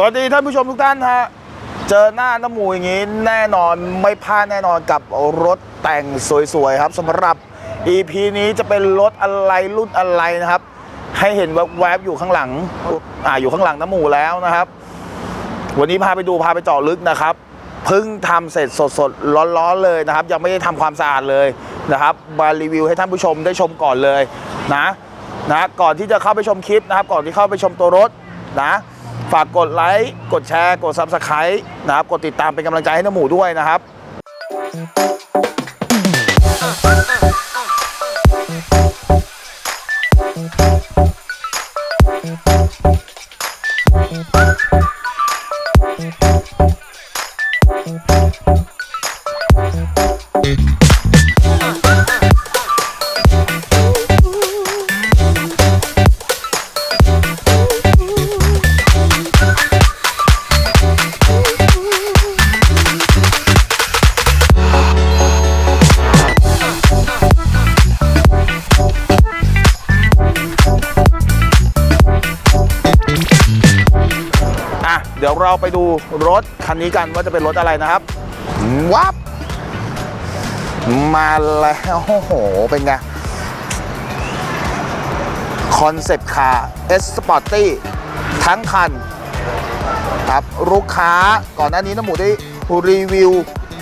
สวัสดีท่านผู้ชมทุกท่านฮะ เจอหน้าน้ำมูอย่างนี้แน่นอนไม่พลาดแน่นอนกับรถแต่งสวยๆครับสำหรับ EP นี้จะเป็นรถอะไรรุ่นอะไรนะครับ ให้เห็นแวบๆอยู่ข้างหลังอ่าอยู่ข้างหลังน้ำมูแล้วนะครับ วันนี้พาไปดูพาไปเจาะลึกนะครับเพิ่งทำเสร็จสดๆร้อนๆเลยนะครับ ยังไม่ได้ทำความสะอาดเลยนะครับมารีวิวให้ท่านผู้ชมได้ชมก่อนเลยนะนะก่อนที่จะเข้าไปชมคลิปนะครับ ก่อนที่เข้าไปชมตัวรถนะ ฝากกดไลค์ กดแชร์ กด Subscribe นะครับ กดติดตามเป็นกำลังใจให้น้าหมูด้วยนะครับ อะเดี๋ยวเราไปดูรถคันนี้กันว่าจะเป็นรถอะไรนะครับวับมาแล้วโอ้โห เป็นไงคอนเซปต์คาร์เอสสปอร์ตี้ทั้งคันครับลูกค้าก่อนหน้านี้น้ำหมูได้รีวิว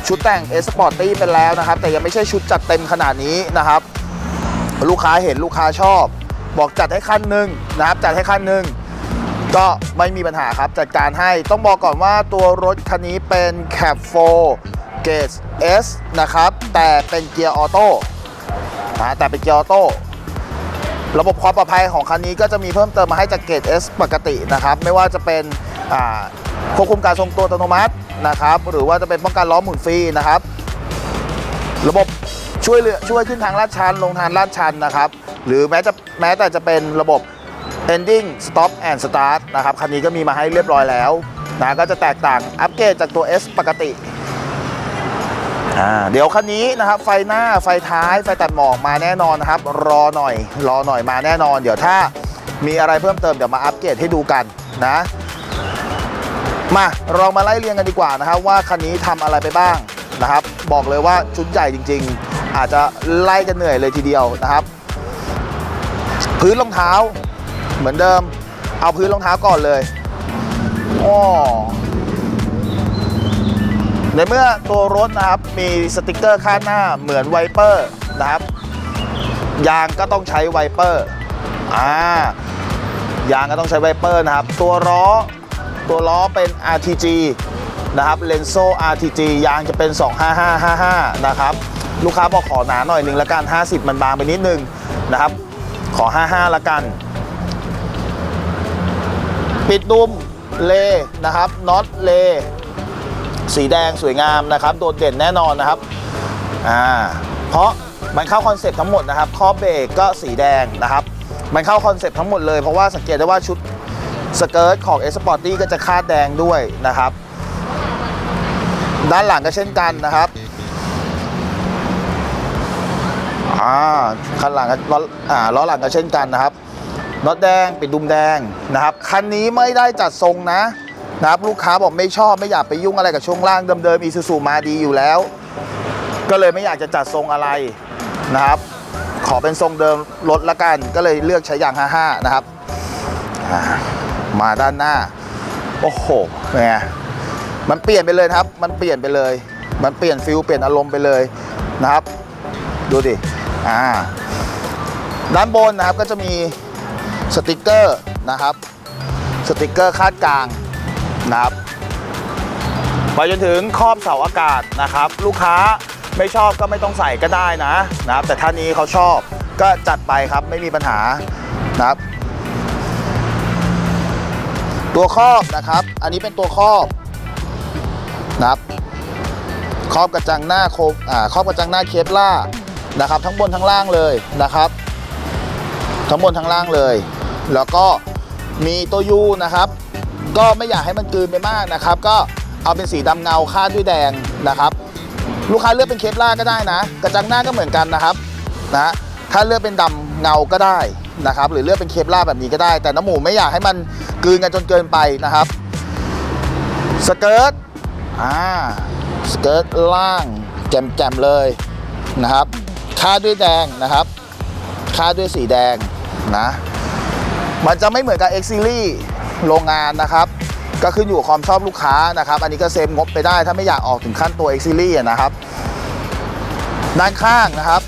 ชุดแต่งเอสปอร์ตี้ไปแล้วนะครับ แต่ยังไม่ใช่ชุดจัดเต็มขนาดนี้นะครับ ลูกค้าเห็นลูกค้าชอบ บอกจัดให้คันหนึ่งนะครับ จัดให้คันหนึ่ง ก็ไม่มีปัญหาครับจัดการให้ต้องบอกก่อนว่าตัวรถคันนี้เป็น Cab 4เก e S นะครับ แต่เป็นเกียร์ออโต้นะแต่เป็นเกียร์ออโต้ระบบความปลอดภัยของคันนี้ก็จะมีเพิ่มเติมมาให้จากเกรด S ปกตินะครับ ไม่ว่าจะเป็นควบคุมการทรงตัวอัตโนมัตินะครับ หรือว่าจะเป็นป้องกันล้อหมุนฟรีนะครับ ระบบช่วยเหลือช่วยขึ้นทางลาดชันลงทางลาดชันนะครับ หรือแม้จะแม้แต่จะเป็นระบบ ending stop and start นะครับคันนี้ก็มีมาให้เรียบร้อยแล้วนะก็จะแตกต่างอัปเกรดจากตัว S ปกติเดี๋ยวคันนี้นะครับไฟหน้าไฟท้ายไฟตัดหมอกมาแน่นอนนะครับ รอหน่อย รอหน่อยมาแน่นอน เดี๋ยวถ้ามีอะไรเพิ่มเติมเดี๋ยวมาอัปเกรดให้ดูกันนะมาเรามาไล่เรียงกันดีกว่านะครับ ว่าคันนี้ทำอะไรไปบ้างนะครับ บอกเลยว่าชุดใหญ่จริง ๆ อาจจะไล่กันเหนื่อยเลยทีเดียวนะครับ พื้นรองเท้า เหมือนเดิม เอาพื้นรองเท้าก่อนเลยอ้อในเมื่อตัวรถนะครับมีสติกเกอร์ข้างหน้าเหมือนไวเปอร์นะครับ ยางก็ต้องใช้ไวเปอร์อ่ายางก็ต้องใช้ไวเปอร์นะครับ ตัวล้อตัวล้อเป็น RTG นะครับเลนโซ RTG ยางจะเป็น 25555 นะครับ ลูกค้าบอกขอหนาหน่อยหนึ่งละกัน 50 มันบางไปนิดนึงนะครับ ขอ 55 ละกัน ปิดดุมเลนะครับน็อตเล สีแดงสวยงามนะครับ โดดเด่นแน่นอนนะครับอ่าเพราะมันเข้าคอนเซ็ปต์ทั้งหมดนะครับครอเบรกก็สีแดงนะครับ มันเข้าคอนเซ็ปต์ทั้งหมดเลยเพราะว่าสังเกตได้ว่าชุดสเกิร์ตของ S Sport ก็จะคาดแดงด้วยนะครับ ด้านหลังก็เช่นกันนะครับอ่าคันหลังก็ล้อล้อหลังก็เช่นกันนะครับ น็อตแดงปิดดุมแดงนะครับคันนี้ไม่ได้จัดทรงนะนะครับลูกค้าบอกไม่ชอบไม่อยากไปยุ่งอะไรกับช่วงล่างเดิมๆอีซูซูมาดีอยู่แล้ว ก็เลยไม่อยากจะจัดทรงอะไรนะครับ ขอเป็นทรงเดิมรถละกันก็เลยเลือกใช้ยาง 55 นะครับ มาด้านหน้า โอ้โหเป็นไงมันเปลี่ยนไปเลยครับ มันเปลี่ยนไปเลย มันเปลี่ยนฟิลเปลี่ยนอารมณ์ไปเลยนะครับ ดูดิอ่าด้านบนนะครับก็จะมี สติกเกอร์นะครับ สติกเกอร์คาดกลางนะครับไปจนถึงครอบเสาอากาศนะครับ ลูกค้าไม่ชอบก็ไม่ต้องใส่ก็ได้นะนะครับ แต่ท่านนี้เขาชอบก็จัดไปครับไม่มีปัญหานะครับ ตัวครอบนะครับ อันนี้เป็นตัวครอบนะครับครอบกระจังหน้าโคอ่าครอบกระจังหน้าเคปล่านะครับ ทั้งบนทั้งล่างเลยนะครับ ทั้งบนทั้งล่างเลย แล้วก็มีตัวยูนะครับ ก็ไม่อยากให้มันกลืนไปมากนะครับ ก็เอาเป็นสีดำเงาคาดด้วยแดงนะครับ ลูกค้าเลือกเป็นเคปล่าก็ได้นะ กระจังหน้าก็เหมือนกันนะครับนะถ้าเลือกเป็นดำเงาก็ได้นะครับ หรือเลือกเป็นเคปล่าแบบนี้ก็ได้ แต่น้ำหมูไม่อยากให้มันกลืนกันจนเกินไปนะครับสเกิร์ตอ่าสเกิร์ตล่างแจ่มๆเลยนะครับคาดด้วยแดงนะครับคาดด้วยสีแดงนะ มันจะไม่เหมือนกับ X Series โรงงานนะครับ ก็ขึ้นอยู่กับความชอบลูกค้านะครับ อันนี้ก็เซฟงบไปได้ถ้าไม่อยากออกถึงขั้นตัว X Series นะครับ ด้านข้างนะครับ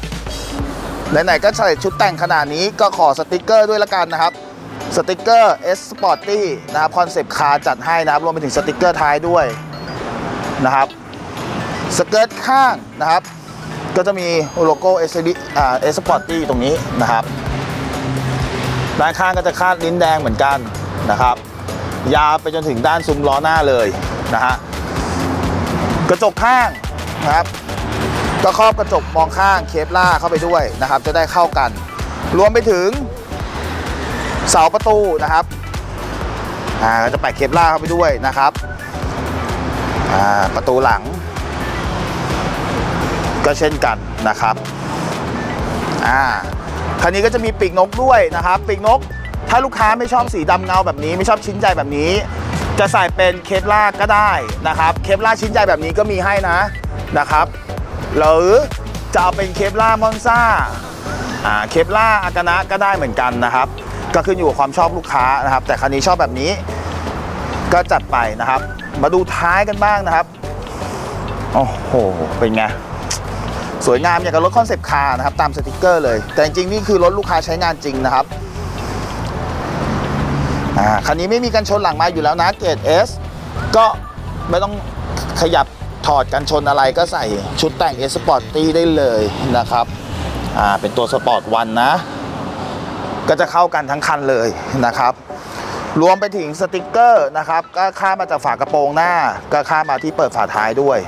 ไหนๆก็ใส่ชุดแต่งขนาดนี้ก็ขอสติกเกอร์ด้วยละกันนะครับสติกเกอร์ S Sporty นะครับคอนเซปต์คาร์จัดให้นะครับ รวมไปถึงสติกเกอร์ท้ายด้วยนะครับสเกิร์ตข้างนะครับ ก็จะมีโลโก้ S อ่า S Sporty ตรงนี้นะครับ ด้านข้างก็จะคาดลิ้นแดงเหมือนกันนะครับ ยาวไปจนถึงด้านซุ้มล้อหน้าเลยนะฮะกระจกข้างนะครับก็ครอบกระจกมองข้างเคปล่าเข้าไปด้วยนะครับ จะได้เข้ากัน รวมไปถึงเสาประตูนะครับอ่าจะแปะเคปล่าเข้าไปด้วยนะครับอ่าประตูหลัง ก็เช่นกันนะครับอ่า คันนี้ก็จะมีปีกนกด้วยนะครับปีกนก ถ้าลูกค้าไม่ชอบสีดำเงาแบบนี้ ไม่ชอบชิ้นใหญ่แบบนี้ จะใส่เป็นเคปล่าก็ได้นะครับเคปล่าชิ้นใหญ่แบบนี้ก็มีให้นะนะครับหรือจะเอาเป็นเคปล่ามอนซ่าอ่าเคปล่าอากานะก็ได้เหมือนกันนะครับ ก็ขึ้นอยู่กับความชอบลูกค้านะครับ แต่คันนี้ชอบแบบนี้ก็จัดไปนะครับ มาดูท้ายกันบ้างนะครับโอ้โหเป็นไง สวยงามอย่างกับรถคอนเซปต์คาร์นะครับตามสติกเกอร์เลย แต่จริงๆนี่คือรถลูกค้าใช้งานจริงนะครับคันนี้ไม่มีกันชนหลังมาอยู่แล้วนะเกรด S ก็ไม่ต้องขยับถอดกันชนอะไรก็ใส่ชุดแต่ง S Sporty ได้เลยนะครับเป็นตัวสปอร์ตวันนะ ก็จะเข้ากันทั้งคันเลยนะครับ รวมไปถึงสติกเกอร์นะครับ ก็ค่ามาจากฝากระโปรงหน้า ก็ค่ามาที่เปิดฝาท้ายด้วย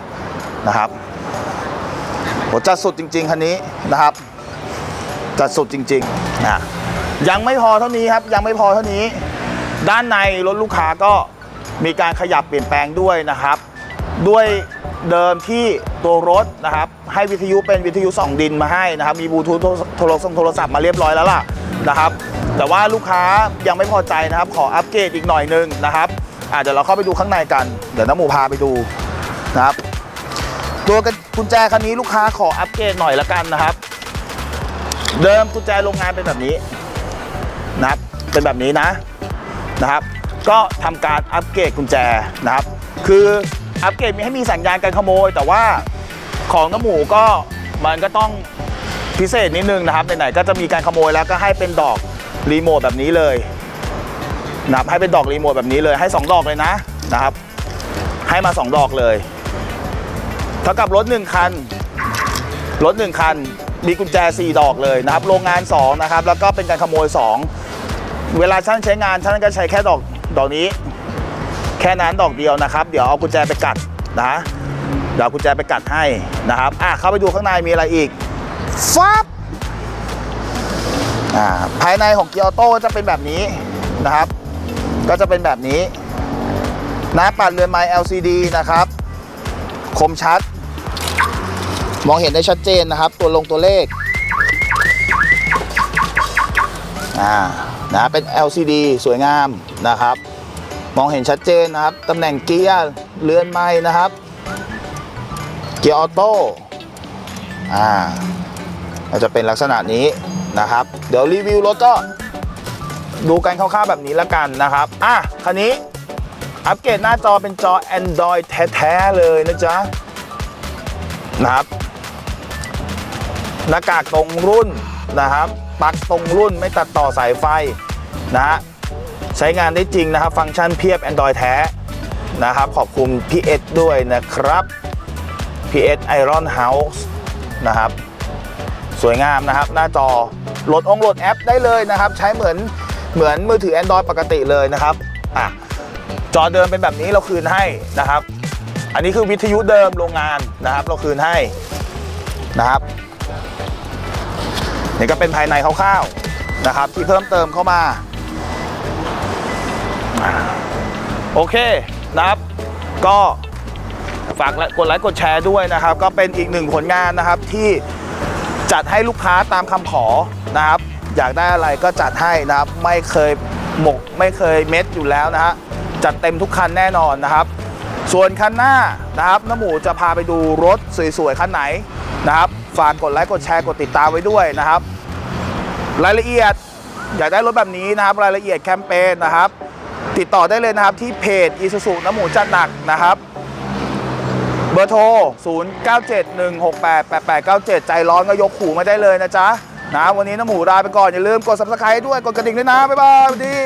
นะครับ โหจัดสุดจริง ๆ คันนี้นะครับ จัดสุดจริงๆนะยังไม่พอเท่านี้ครับ ยังไม่พอเท่านี้ ด้านในรถลูกค้าก็มีการขยับเปลี่ยนแปลงด้วยนะครับ ด้วยเดิมที่ตัวรถนะครับ ให้วิทยุเป็นวิทยุส่องดินมาให้นะครับ มีบลูทูธโทรศัพท์โทรศัพท์มาเรียบร้อยแล้วล่ะนะครับ แต่ว่าลูกค้ายังไม่พอใจนะครับ ขออัปเกรดอีกหน่อยนึงนะครับอะเดี๋ยวเราเข้าไปดูข้างในกัน เดี๋ยวน้ำหมูพาไปดูนะครับ ตัวกุญแจคันนี้ลูกค้าขออัปเกรดหน่อยละกันนะครับ เดิมกุญแจโรงงานเป็นแบบนี้นะครับเป็นแบบนี้นะนะครับ ก็ทำการอัปเกรดกุญแจนะครับ คืออัปเกรดมีให้มีสัญญาณการขโมย แต่ว่าของน้ำหมูก็มันก็ต้องพิเศษนิดนึงนะครับไหนๆก็จะมีการขโมยแล้วก็ให้เป็นดอกรีโมทแบบนี้เลยนะครับให้เป็นดอกรีโมทแบบนี้เลยให้สองดอกเลยนะนะครับ ให้มาสองดอกเลย เท่ากับรถ1คัน รถ1คัน มีกุญแจ 4 ดอกเลยนะครับ โรงงาน 2 นะครับ แล้วก็เป็นการขโมย 2 เวลาช่างใช้งานช่างก็ใช้แค่ดอกดอกนี้ แค่นั้นดอกเดียวนะครับ เดี๋ยวเอากุญแจไปกัดนะเดี๋ยวเอากุญแจไปกัดให้นะครับอะเข้าไปดูข้างในมีอะไรอีกฟับอ่าภายในของเกียร์ออโต้จะเป็นแบบนี้นะครับ ก็จะเป็นแบบนี้หน้าปัดเรือนไม้ LCD นะครับ คมชัด มองเห็นได้ชัดเจนนะครับ ตัวลงตัวเลขอ่านะเป็น LCD สวยงามนะครับ มองเห็นชัดเจนนะครับตำแหน่งเกียร์เรือนไม้นะครับ เกียร์ออโต้อ่าก็จะเป็นลักษณะนี้นะครับ เดี๋ยวรีวิวรถก็ดูกันคร่าวๆแบบนี้แล้วกันนะครับ อะคันนี้ อัปเกรดหน้าจอเป็นจอ Android แท้ ๆ เลยนะจ๊ะ นะครับ หน้ากากตรงรุ่นนะครับปลั๊กตรงรุ่นไม่ตัดต่อสายไฟนะฮะใช้งานได้จริงนะครับ ฟังก์ชันเพียบ Android แท้นะครับ ขอบคุณพี่เอสด้วยนะครับพีเอสไอรอนเฮาส์นะครับ สวยงามนะครับ หน้าจอโหลดองโหลดแอปได้เลยนะครับ ใช้เหมือนเหมือนมือถือ Android ปกติเลยนะครับอะ จอเดิมเป็นแบบนี้เราคืนให้นะครับ อันนี้คือวิทยุเดิมโรงงานนะครับ เราคืนให้นะครับนี่ก็เป็นภายในคร่าวๆนะครับ ที่เพิ่มเติมเข้ามา โอเคนะครับ ก็ฝากกดไลค์กดแชร์ด้วยนะครับ ก็เป็นอีกหนึ่งผลงานนะครับที่จัดให้ลูกค้าตามคำขอนะครับ อยากได้อะไรก็จัดให้นะครับ ไม่เคยหมกไม่เคยเม็ดอยู่แล้วนะฮะ จัดเต็มทุกคันแน่นอนนะครับ ส่วนคันหน้านะครับน้ำหมูจะพาไปดูรถสวยๆคันไหนนะครับ ฝากกดไลค์กดแชร์กดติดตามไว้ด้วยนะครับ รายละเอียดอยากได้รถแบบนี้นะครับ รายละเอียดแคมเปญนะครับ ติดต่อได้เลยนะครับที่เพจอีซูซูน้ำหมูจัดหนักนะครับเบอร์โทร 0971688897 ใจร้อนก็ยกขู่มาได้เลยนะจ๊ะนะวันนี้น้ำหมูลาไปก่อน อย่าลืมกด subscribe ด้วย กดกระดิ่งด้วยนะ บ๊ายบายสวัสดี